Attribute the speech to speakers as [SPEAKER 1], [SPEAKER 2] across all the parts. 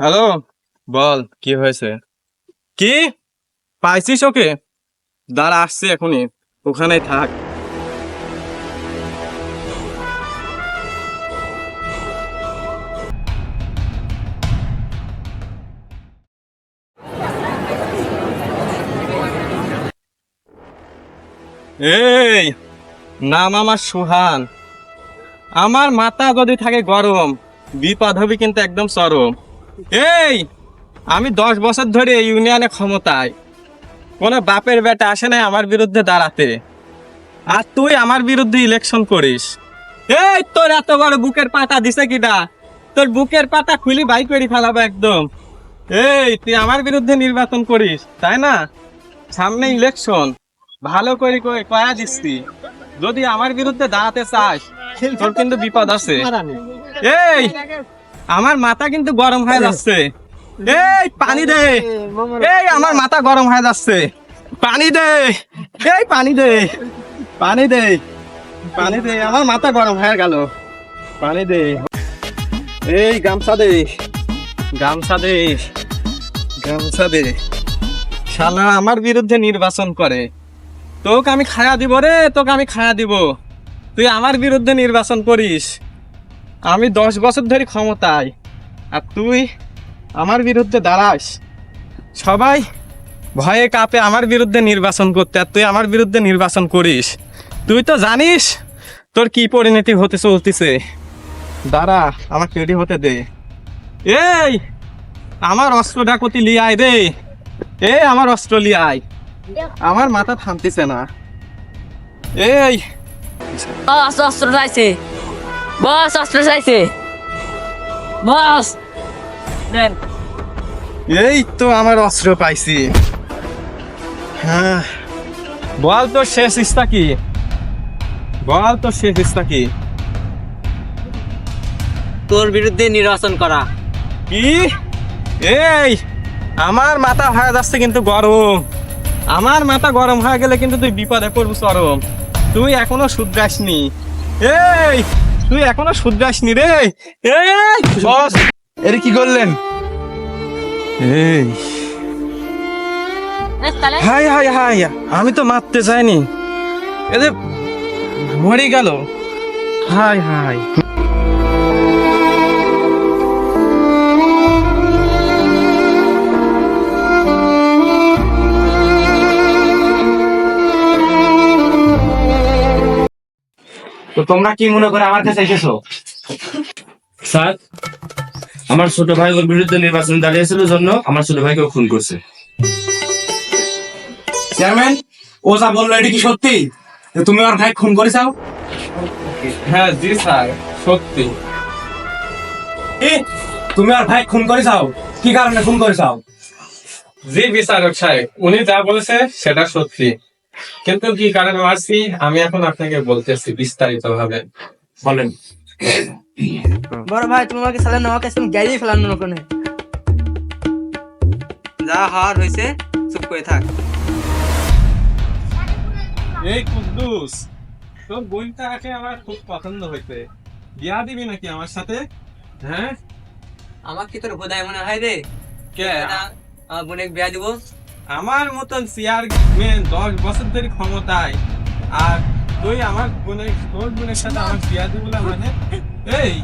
[SPEAKER 1] Hello, বল, কি হয়েছে? কি? পাইছিস ওকে? দাঁড়া, আসছি এখনই। ওখানে থাক। এই, নাম আমার সুহান। আমার মাথা যদি থাকে গরম, বিপদ হবে কিন্তু একদম চরম। এই আমি দশ বছর ধরে ইউনিয়নে ক্ষমতায়। কোনো বাপের বেটা আসে নাই আমার বিরুদ্ধে দাঁড়াতে। আর তুই আমার বিরুদ্ধে ইলেকশন করিস। এই তোর এত বড় বুকের পাতা দিছে কিনা তোর বুকের পাতা খুলি বাই করে ফেলাবো একদম। এই তুই আমার বিরুদ্ধে নির্বাচন করিস তাই না? সামনে ইলেকশন ভালো করে কয়া দিচ্ছি। যদি আমার বিরুদ্ধে দাঁড়াতে চাস তোর কিন্তু বিপদ আছে। এই আমার মাথা কিন্তু গরম হয়ে যাচ্ছে। এই পানি দে। এই আমার মাথা গরম হয়ে যাচ্ছে। পানি দে। এই পানি দে। পানি দে। পানি দে। আমার মাথা গরম হয়ে গেল। পানি দে। এই গামছা দে। গামছা দে। গামছা দে। শালা আমার বিরুদ্ধে নির্বাচন করে। তোকে আমি খায়া দিব রে তোকে আমি খায়া দিব। তুই আমার বিরুদ্ধে নির্বাচন করিস। আমি দশ বছর ধরে ক্ষমতায়, আর তুই আমার বিরুদ্ধে দাঁড়াস। সবাই ভয়ে কাপে আমার বিরুদ্ধে নির্বাচন করতে, আর তুই আমার বিরুদ্ধে নির্বাচন করিস। তুই তো জানিস তোর কি পরিণতি হতে চলতেছে। দাঁড়া, আমাকে রেডি হতে দে। এই, আমার অস্ত্রটা কতি লিয়াই রে। এই, আমার অস্ত্র লিয়াই আমার মাথা থামতেছে না। এই।
[SPEAKER 2] অস্ত্র বস অস্ত্র চাইছে বস দেন
[SPEAKER 1] এই তো আমার অস্ত্র পাইছি। হ্যাঁ। বল তো শেষ ইস্তা কি? বল তো শেষ ইস্তা কি?
[SPEAKER 2] তোর বিরুদ্ধে নির্বাচন করা।
[SPEAKER 1] কি? এই আমার মাথা হয়ে যাচ্ছে কিন্তু গরম। আমার মাথা গরম হয়ে গেলে কিন্তু তুই বিপদে পড়ব চরম। তুই এখনও শুধরাসনি। এই তুই এখনও শুধরাসনি রে। বস।
[SPEAKER 3] এর কি করলেন?
[SPEAKER 1] এই। হাই হাই হাই, আমি তো মারতে চাইনি। এদের মরে গেল। হাই হাই।
[SPEAKER 3] তো তোমরা কি মনে করে আমার কাছে এসেছ?
[SPEAKER 4] স্যার আমার ছোট ভাই ওর বিরুদ্ধে নির্বাচন দাঁড়িয়েছিল জন্য আমার ছোট ভাইকে খুন করছে।
[SPEAKER 3] চেয়ারম্যান ও যা বলল এটা কি সত্যি? তুমি আমার ভাই খুন করেছাও
[SPEAKER 1] হ্যাঁ জি স্যার সত্যি।
[SPEAKER 3] তুমি আর ভাই খুন করে চাও কি কারণে খুন করেছাও
[SPEAKER 1] জি বিচারক সাহেব উনি যা বলেছে সেটা সত্যি। কিন্তু কি কারণে মারছি? আমি এখন আপনাকে বলতেছি বিস্তারিত ভাবে
[SPEAKER 4] বলেন।
[SPEAKER 5] বড় ভাই তোমাকে সালে ওখানে। যা হওয়ার হয়েছে চুপ করে থাক।
[SPEAKER 1] এই কুদ্দুস তোর বোনটাকে আমার খুব পছন্দ হয়েছে বিয়া দিবি নাকি আমার সাথে? হ্যাঁ?
[SPEAKER 5] আমার কি তোর বোধায় মনে হয় রে।
[SPEAKER 1] কে?
[SPEAKER 5] আমার বোনের বিয়া দিব।
[SPEAKER 1] আমার মতন চেয়ার দশ বছর ধরে ক্ষমতায় আর তুই আমার বোনের তোর বোনের সাথে আমার বিয়া দিব মানে? এই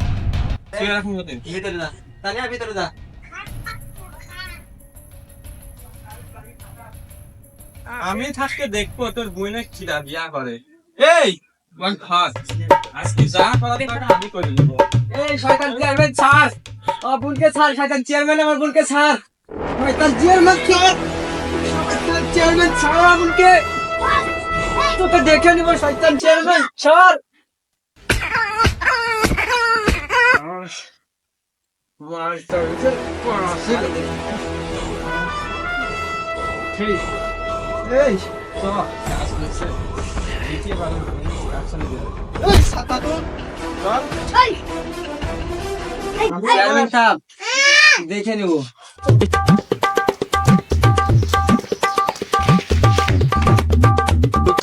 [SPEAKER 1] তুই এরকম হতে
[SPEAKER 5] ভিতরে যা। তানিয়া ভিতরে যা।
[SPEAKER 1] আমি থাকতে দেখব তোর বোনের কিরা বিয়া করে। এই বল খাস। আজকে যা করার টাকা আমি করে দেবো
[SPEAKER 5] এই শয়তান চেয়ারম্যান ছাড়। আমার বোনকে ছাড় শয়তান চেয়ারম্যান আমার বোনকে ছাড়। শয়তান চেয়ারম্যান ছাড়। চেয়ারম্যান ছাড় আমার বোনকে তোকে দেখে নিব শয়তান চেয়ারম্যান ছাড়
[SPEAKER 1] এই তো।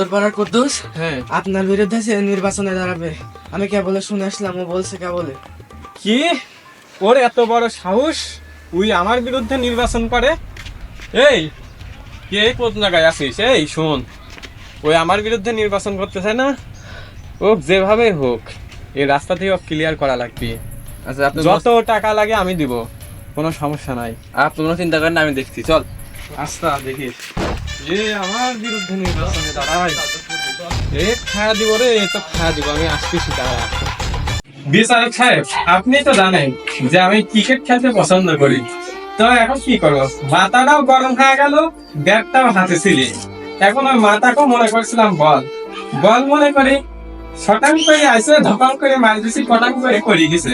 [SPEAKER 5] উত্তরপাড়ার কুদ্দুস?
[SPEAKER 1] হ্যাঁ।
[SPEAKER 5] আপনার বিরুদ্ধে সে নির্বাচনে দাঁড়াবে আমি কে বলে শুনে আসলাম ও বলছে কে বলে?
[SPEAKER 1] কি? ওর এত বড় সাহস? ওই আমার বিরুদ্ধে নির্বাচন করে? এই কে কোন জায়গায় আছিস? এই শোন। ওই আমার বিরুদ্ধে নির্বাচন করতেছে না? ও যেভাবে হোক এই রাস্তা থেকে ক্লিয়ার করা লাগবে।
[SPEAKER 5] আচ্ছা আপনি
[SPEAKER 1] যত টাকা লাগে আমি দিব। কোনো সমস্যা নাই।
[SPEAKER 5] আর কোনো চিন্তা করেন না, আমি দেখছি। চল।
[SPEAKER 1] আস্তা দেখিস। এ আমার বিরুদ্ধে নির্বাচনে দাঁড়াই এ খায়া দিব রে তো খায়া দিব, আমি আসতেছি, দাঁড়া। বিচারক সাহেব, আপনি তো জানেন যে আমি ক্রিকেট খেলতে পছন্দ করি। তো এখন কি করব? মাথাটাও গরম হয়ে গেল ব্যাটটাও হাতে ছিলি। এখন ওই মাথাকেও মনে করছিলাম, বল। বল মনে করি শটাং করে আসে ধপাং করে মার দিছি, কটাং করে করি গেছে।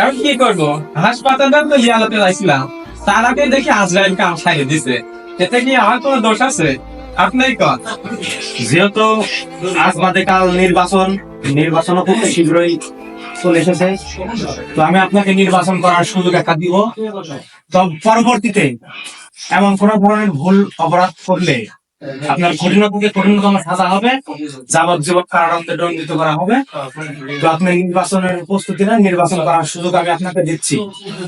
[SPEAKER 1] এখন কি করব? হাসপাতালটা তো ইয়ালাতে যাইছিলাম। তার আগে দেখি আজরাইল কাম সারিয়ে দিছে। এতে কি আমার কোনো দোষ আছে? আপনাই কন
[SPEAKER 4] যেহেতু আজ বাদে কাল নির্বাচন, নির্বাচনও খুব শীঘ্রই চলে এসেছে। তো আমি আপনাকে নির্বাচন করার সুযোগ একটা দিব। তো পরবর্তীতে এমন কোন ধরনের ভুল অপরাধ করলে আপনার কঠিন কঠিনতম সাজা হবে যাবজ্জীবন কারাদণ্ডে দণ্ডিত করা হবে। তো আপনি নির্বাচনের প্রস্তুতি নেন নির্বাচন করার সুযোগ আমি আপনাকে দিচ্ছি।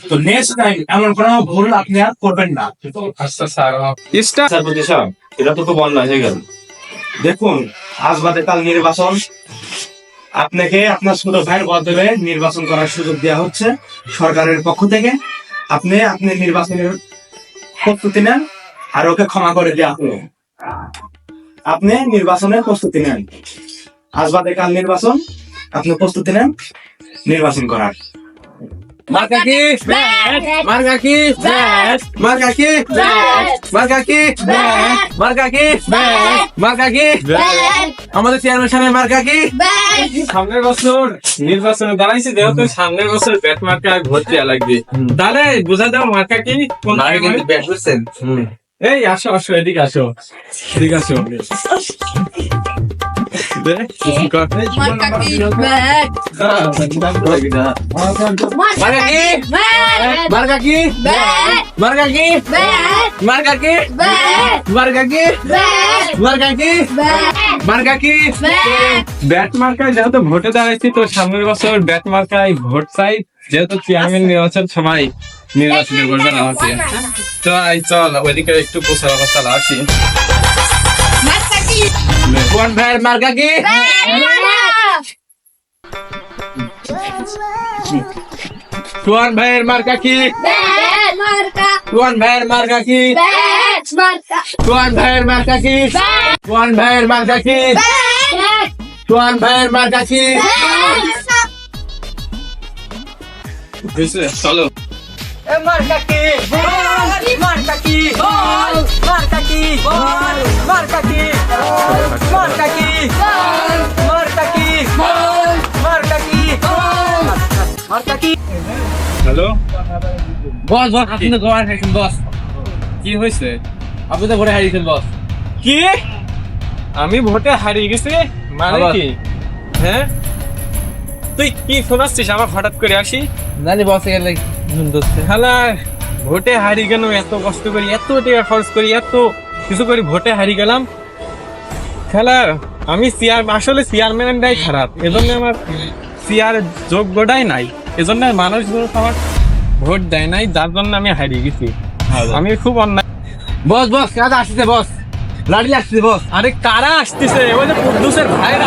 [SPEAKER 4] তো নেক্সট টাইম এমন কোন ভুল আপনি আর করবেন না।
[SPEAKER 1] আচ্ছা স্যার
[SPEAKER 4] বিচারপতি এটা তো খুব অন্যায় হয়ে গেল। দেখুন আজ বাদে কাল নির্বাচন। আপনাকে আপনার ছোট ভাইয়ের বদলে নির্বাচন করার সুযোগ দেওয়া হচ্ছে সরকারের পক্ষ থেকে। আপনি আপনি নির্বাচনের প্রস্তুতি নেন আর ওকে ক্ষমা করে দেওয়া হলো। আপনি নির্বাচনের প্রস্তুতি নেন। আজ বাদে কাল নির্বাচন আপনি প্রস্তুতি নেন নির্বাচন করার।
[SPEAKER 5] মার্কা কি? মার্কা কি? মার্কা কি? মার্কা কি? মার্কা কি? মার্কা কি? আমাদের চেয়ারম্যান সাহেব মার্কা কি?
[SPEAKER 1] সামনের বছর নির্বাচনে দাঁড়াইছি যেহেতু সামনের বছর ব্যাট মার্কা ভোট দেওয়া লাগবে। তাহলে বুঝা দাও মার্কা কি কোন?
[SPEAKER 5] ব্যাট বুঝছেন
[SPEAKER 1] এই, আসো আসো, এদিকে আসো। এদিকে আসো। ব্যাট মার্কায় যেহেতু ভোটে দাঁড়াইছি, তো সামনের বছর ব্যাট মার্কায় ভোট চাই, যেহেতু চেয়ারম্যান নির্বাচন সবাই নির্বাচন তো এই চল ওইদিকে একটু পোষা অবস্থা আসি।
[SPEAKER 5] কোন ভাইয়ের মার্কা কি কোন ভাইয়ের মার্কা কি। কোন ভাইয়ের মার্কা কি। কোন ভাইয়ের মার্কা কি কোন ভাইয়ের মার্কা কি কোন ভাইয়ের মার্কা কি
[SPEAKER 1] É marca
[SPEAKER 5] aqui, gol, marca aqui, gol, marca aqui, gol, marca aqui, gol, marca aqui, gol, marca aqui, gol, marca aqui, gol, marca aqui.
[SPEAKER 1] Hello
[SPEAKER 5] Boss, boss আপনি তো গোয়ার খাইছেন বস
[SPEAKER 1] কি হয়েছে
[SPEAKER 5] আপনি তো ভোটে হারিয়েছেন বস
[SPEAKER 1] কি আমি ভোটে হারিয়ে গেছি মানে কি হ্যাঁ তুই কি শোনাচ্ছিস আমার হঠাৎ করে আসি
[SPEAKER 5] জানি বস এর লাগে
[SPEAKER 1] শালা ভোটে হারিয়ে গেল এত কষ্ট করি এত টাকা খরচ করি এত কিছু করি ভোটে হারিয়ে গেলাম। খেলা আমি চেয়ার আসলে চেয়ারম্যানটাই খারাপ এজন্য আমার চেয়ার যোগ্যটাই নাই। এজন্য মানুষ আমার ভোট দেয় নাই যার জন্য আমি হারিয়ে গেছি। আমি খুব অন্যায়
[SPEAKER 5] বস বস কাজ আসছে বস? লাড়ি আসছে বস।
[SPEAKER 1] আরে কারা আসতেছে? ওই যে কুদ্দুসের ভাইরা